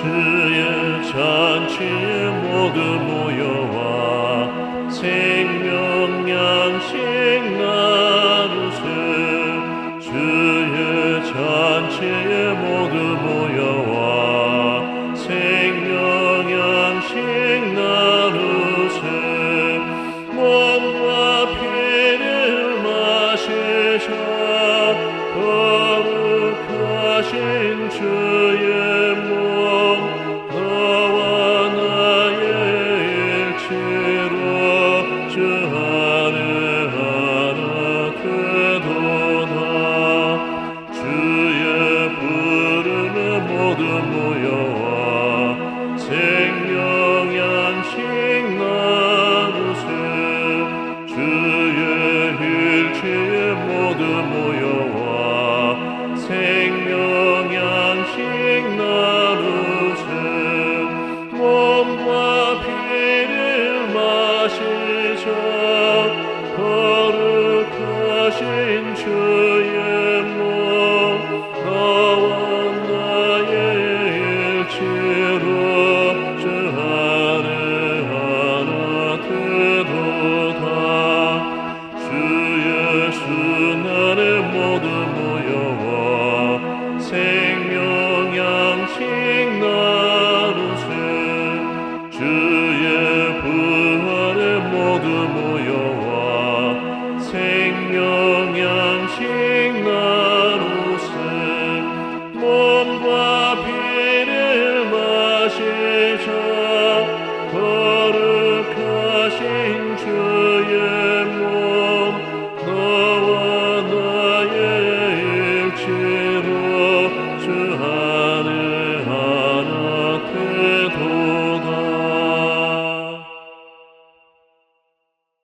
주의 잔치에 모두 모여와 생명 양식 나누세 주의 잔치에 모두 모여와 생명 양식 나누세 몸과 피를 마시셔 거룩하신 주. someone